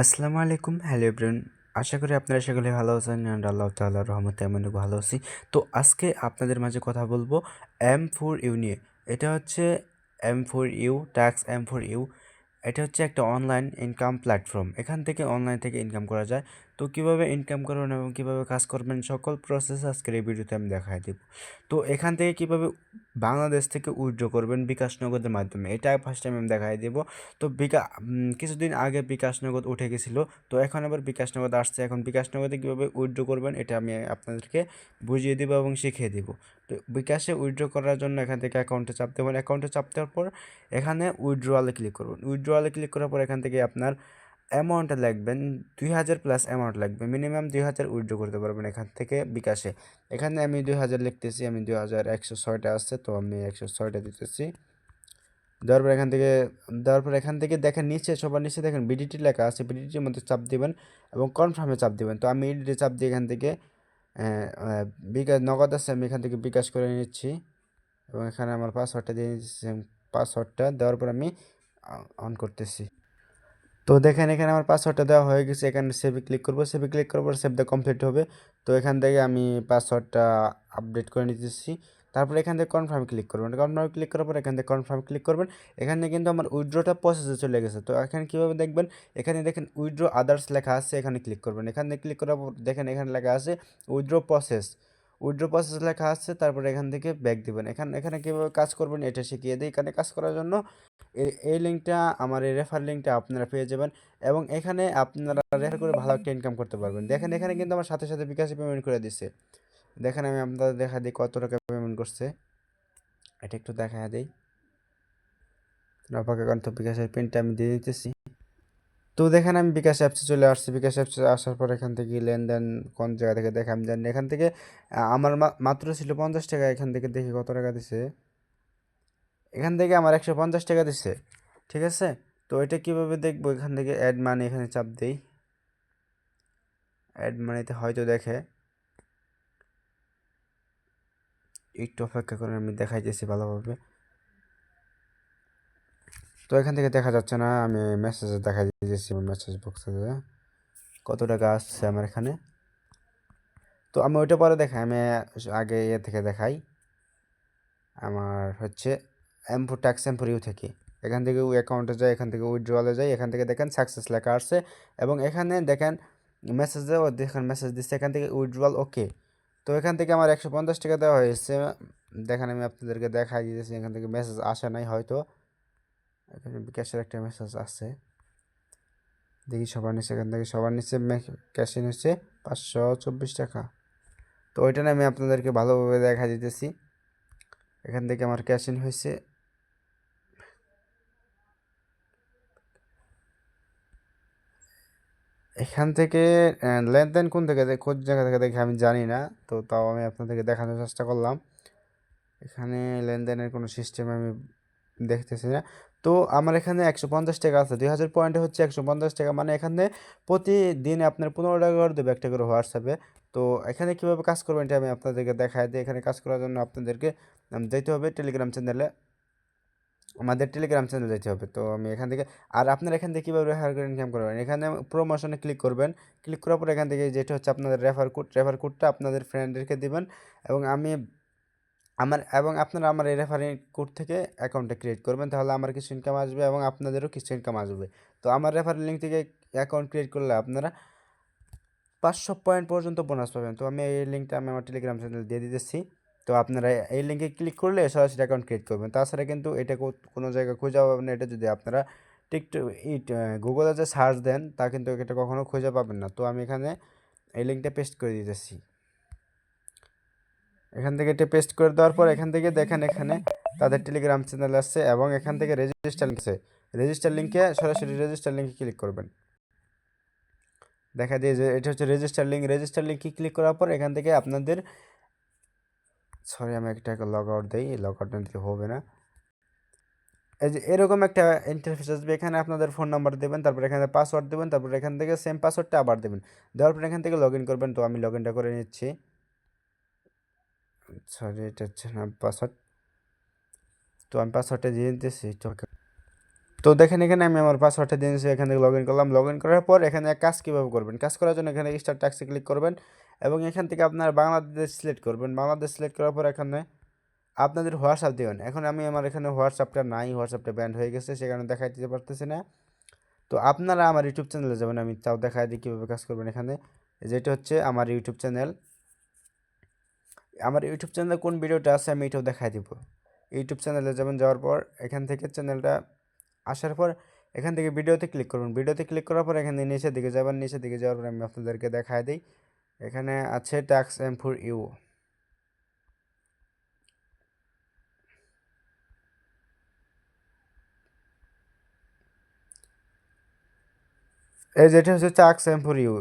আসসালামু আলাইকুম। Hello everyone, আশা করি আপনারা সকলে ভালো আছেন অ্যান্ড আল্লাহ তাআলার রহমতে আমিও ভালো আছি। তো আজকে আপনাদের মাঝে কথা বলব এম ফোর ইউ নিয়ে। এটা হচ্ছে M four U tax M four U এটা হচ্ছে একটা অনলাইন ইনকাম প্ল্যাটফর্ম এখান থেকে অনলাইন থেকে ইনকাম করা যায়। তো কীভাবে ইনকাম করবেন এবং কীভাবে কাজ করবেন, সকল প্রসেস আজকের এই ভিডিওতে আমি দেখাই দেব। তো এখান থেকে কীভাবে বাংলাদেশ থেকে উইথড্র করবেন বিকাশ নগদের মাধ্যমে। এটা ফার্স্ট টাইম আমি দেখাই দেবো। তো বিকা কিছুদিন আগে বিকাশ নগদ উঠে গেছিল। তো এখন আবার বিকাশ নগদ আসছে। এখন বিকাশ নগদে কীভাবে উইথড্র করবেন এটা আমি আপনাদেরকে বুঝিয়ে দেবো এবং শিখিয়ে দেবো। তো বিকাশে উইথড্র করার জন্য এখান থেকে অ্যাকাউন্টে চাপ দেবেন। অ্যাকাউন্টে চাপ দেওয়ার পর এখানে উইথড্রয়ালে ক্লিক করবেন। উইথড্রয়ালে ক্লিক করার পর এখান থেকে আপনার অ্যামাউন্টটা লাগবেন, দুই হাজার প্লাস অ্যামাউন্ট লাগবে। মিনিমাম দুই হাজার উইথড্র করতে পারবেন এখান থেকে বিকাশে। এখানে আমি দুই হাজার লিখতেছি, আমি দুই হাজার একশো ছয়টা আছে, তো আমি একশো ছয়টা দিতেছি। দেওয়ার পর এখান থেকে, দেওয়ার পর এখান থেকে দেখেন নিচে, সবার নিচে দেখেন বিডিটি লেখা আছে বিডিটির মধ্যে চাপ দিবেন এবং কনফার্মে চাপ দিবেন। তো আমি এডিটে চাপ দিয়ে এখান থেকে বিকাশ, নগদ আছে, আমি এখান থেকে বিকাশ করে নিচ্ছি। এবং এখানে আমার পাসওয়ার্ডটা দিয়ে নিচ্ছি পাসওয়ার্ডটা দেওয়ার পর আমি অন করতেছি। তো দেখেন এখানে আমার পাসওয়ার্ডটা দেওয়া হয়ে গেছে, এখানে সেভে ক্লিক করব। সেভে ক্লিক করার পর সেভটা কমপ্লিট হবে। তো এখান থেকে আমি পাসওয়ার্ডটা আপডেট করে নিতেছি। তারপর এখান থেকে কনফার্ম ক্লিক করবেন। কনফার্ম ক্লিক করার পর এখান থেকে কনফার্ম ক্লিক করবেন। এখানে কিন্তু আমার উইড্রোটা প্রসেসে চলে গেছে। তো এখানে কীভাবে দেখবেন? এখানে দেখেন উইড্রো আদার্স লেখা আছে, এখানে ক্লিক করবেন। এখানে ক্লিক করার পর দেখেন এখানে লেখা আছে উইড্রো প্রসেস উইড্রো প্রসেস লেখা আছে, তারপর এখান থেকে ব্যাক দিবেন। এখানে এখানে কীভাবে কাজ করবেন এটা শিখিয়ে দিই। এখানে কাজ করার জন্য এই লিঙ্কটা আমার এই রেফার লিঙ্কটা আপনারা পেয়ে যাবেন এবং এখানে আপনারা রেফার করে ভালো একটা ইনকাম করতে পারবেন। দেখেন, এখানে কিন্তু আমার সাথে সাথে বিকাশে পেমেন্ট করে দিচ্ছে দেখেন, আমি আপনাদের দেখা দিই কত টাকা পেমেন্ট করছে। এটা একটু দেখা দিই। অপেক্ষা করেন তো বিকাশের পিনটা আমি দিয়ে দিতেছি। তো দেখেন আমি বিকাশ অ্যাপসে চলে আসছি। বিকাশ অ্যাপসে আসার পর এখান থেকে লেনদেন কোন জায়গা থেকে দেখে আমি জানি এখান থেকে আমার মাত্র ছিল পঞ্চাশ টাকা। এখান থেকে দেখি কত টাকা দিছে। এখান থেকে আমার একশো পঞ্চাশ টাকা দিছে। ঠিক আছে? তো এটা কীভাবে দেখব? এখান থেকে অ্যাড মানি এখানে চাপ দেই। অ্যাড মানিতে হয়তো দেখে। একটু অপেক্ষা করে আমি দেখাইতেছি ভালোভাবে। তো এখান থেকে দেখা যাচ্ছে না, আমি মেসেজে দেখা দিয়েছি মেসেজ বক্সে কত টাকা আসছে আমার এখানে। তো আমি ওইটা পরে দেখাই, আমি আগে ইয়ে থেকে দেখাই। আমার হচ্ছে M four tax M four U থেকে। এখান থেকে ওই অ্যাকাউন্টে যাই, এখান থেকে উইথড্রলে যাই, এখান থেকে দেখেন সাকসেস লেখা আসছে এবং এখানে দেখেন মেসেজে ও দেখেন মেসেজ দিচ্ছে, এখান থেকে উইথড্রল ওকে তো এখান থেকে আমার একশো পঞ্চাশ টাকা দেওয়া হয়েছে। দেখেন আমি আপনাদেরকে দেখাই দিয়েছি, এখান থেকে মেসেজ আসে নাই হয়তো। এখানে বিকাশের একটা মেসেজ আসছে দেখি সবার নিচে, এখান থেকে সবার নিচে ক্যাশে নিচ্ছে পাঁচশো চব্বিশ টাকা। তো ওইটা আমি আপনাদেরকে ভালোভাবে দেখা দিতেছি। এখান থেকে আমার ক্যাশ ইন হয়েছে। এখান থেকে লেনদেন কোন থেকে কোন জায়গা থেকে দেখে আমি জানি না, তো তাও আমি আপনাদেরকে দেখানোর চেষ্টা করলাম। এখানে লেনদেনের কোনো সিস্টেম আমি দেখতেছি না। তো আমার এখানে একশো পঞ্চাশ টাকা আছে। দুই হাজার পয়েন্টে হচ্ছে একশো পঞ্চাশ টাকা। মানে এখানে প্রতিদিন আপনার পনেরো টাকা করে দেবে একটা করে হোয়াটসঅ্যাপে। তো এখানে কীভাবে কাজ করবেন এটা আমি আপনাদেরকে দেখাই দিই। এখানে কাজ করার জন্য আপনাদেরকে যেতে হবে টেলিগ্রাম চ্যানেলে আমাদের টেলিগ্রাম চ্যানেল যেতে হবে। তো আমি এখান থেকে, আর আপনারা এখান থেকে কীভাবে রেফার করে ইনকাম করবেন? এখানে প্রমোশনে ক্লিক করবেন। ক্লিক করার পর এখান থেকে যেটা হচ্ছে আপনাদের রেফার কোড রেফার কোডটা আপনাদের ফ্রেন্ডদেরকে দেবেন। এবং আমি আমার, এবং আপনারা আমার এই রেফারিং কোড থেকে অ্যাকাউন্টটা ক্রিয়েট করবেন, তাহলে আমার কিছু ইনকাম আসবে এবং আপনাদেরও কিছু ইনকাম আসবে। তো আমার রেফারেল লিঙ্ক থেকে অ্যাকাউন্ট ক্রিয়েট করলে আপনারা পাঁচশো পয়েন্ট পর্যন্ত বোনাস পাবেন। তো আমি এই লিঙ্কটা আমি আমার টেলিগ্রাম চ্যানেল দিয়ে দিতেছি। তো আপনারা এই লিঙ্কে ক্লিক করলে সরাসরি অ্যাকাউন্ট ক্রিয়েট করবেন। তাছাড়া কিন্তু এটা কোনো জায়গায় খুঁজে পাবেন না। এটা যদি আপনারা টিকটক ইট গুগলে যে সার্চ দেন, তা কিন্তু এটা কখনো খুঁজে পাবেন না। তো আমি এখানে এই লিঙ্কটা পেস্ট করে দিতেছি। এখান থেকে এটা পেস্ট করে দেওয়ার পর এখান থেকে দেখেন এখানে তাদের টেলিগ্রাম চ্যানেল আসছে এবং এখান থেকে রেজিস্টার আছে। রেজিস্টার লিঙ্কে সরাসরি রেজিস্টার লিঙ্কে ক্লিক করবেন। দেখা দিয়ে যে এটা হচ্ছে রেজিস্টার লিঙ্ক রেজিস্টার লিঙ্কে ক্লিক করার পর এখান থেকে আপনাদের সরি আমি একটা লগ আউট দিই। লগ আউট দিতে হবে না। এই যে এরকম একটা ইন্টারফেস আসবে। এখানে আপনাদের ফোন নাম্বার দেবেন তারপর এখানে পাসওয়ার্ড দেবেন তারপর এখান থেকে সেম পাসওয়ার্ডটা আবার দেবেন। দেওয়ার পর এখান থেকে লগ ইন করবেন। তো আমি লগ ইনটা করে নিচ্ছি। সরি, এটা হচ্ছে না পাসওয়ার্ড তো আমি পাসওয়ার্ডটা দিয়ে দিতেছি, তো দেখেন এখানে আমি আমার পাসওয়ার্ডটা দিয়ে নিয়েছি এখান থেকে লগ ইন করলাম। লগ ইন করার পর এখানে কাজ কীভাবে করবেন? কাজ করার জন্য এখানে স্টার ট্যাক্সে ক্লিক করবেন এবং এখান থেকে আপনার বাংলাদেশ সিলেক্ট করবেন। বাংলাদেশ সিলেক্ট করার পর এখানে আপনাদের হোয়াটসঅ্যাপ দেবেন। এখন আমি আমার এখানে হোয়াটসঅ্যাপটা নাই হোয়াটসঅ্যাপটা ব্যান্ড হয়ে গেছে, সেখানে দেখাই দিতে পারতেছি না। তো আপনারা আমার ইউটিউব চ্যানেলে যাবেন, আমি তাও দেখাই দিই কীভাবে কাজ করবেন এখানে। যেটা হচ্ছে আমার ইউটিউব চ্যানেল আমার ইউটিউব চ্যানেলে কোন ভিডিওটা আছে আমি এটাও দেখাই দিব। ইউটিউব চ্যানেলে যাবেন যাওয়ার পর, এখান থেকে চ্যানেলটা আসার পর, এখান থেকে ভিডিওতে ক্লিক করুন। ভিডিওতে ক্লিক করার পর এখানে নিচের দিকে যাবেন। নিচের দিকে যাওয়ার পর আমি আপনাদেরকে দেখাই দিই। এখানে আছে ট্যাক্স এম ফোর ইউ এই যেটা হচ্ছে চাক শ্যাম্পুর ইউ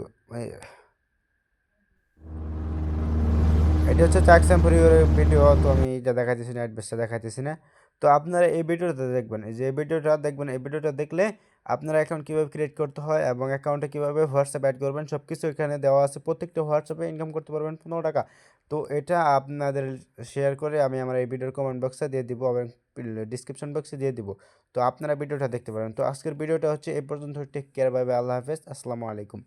এটা হচ্ছে চাক শ্যাম্পুর ভিডিও তো আমি এটা দেখাইতেছি না অ্যাড্রেসটা দেখাইতেছি না। তো আপনারা এই ভিডিওটা দেখবেন যে ভিডিওটা দেখবেন, এই ভিডিওটা দেখলে আপনারা অ্যাকাউন্ট কীভাবে ক্রিয়েট করতে হয় এবং অ্যাকাউন্টে কীভাবে হোয়াটসঅ্যাপ অ্যাড করবেন সব কিছু এখানে দেওয়া আছে। প্রত্যেকটা হোয়াটসঅ্যাপে ইনকাম করতে পারবেন পনেরো টাকা। তো এটা আপনাদের শেয়ার করে আমি আমার এই ভিডিওর কমেন্ট বক্সে দিয়ে দিব এবং ডিসক্রিপশন বক্সে দিয়ে দিব। তো আপনারা ভিডিওটা দেখতে পারেন। তো আজকের ভিডিওটা হচ্ছে এই পর্যন্ত। টেক কেয়ার বাই আল্লাহ হাফেজ। আসসালামু আলাইকুম।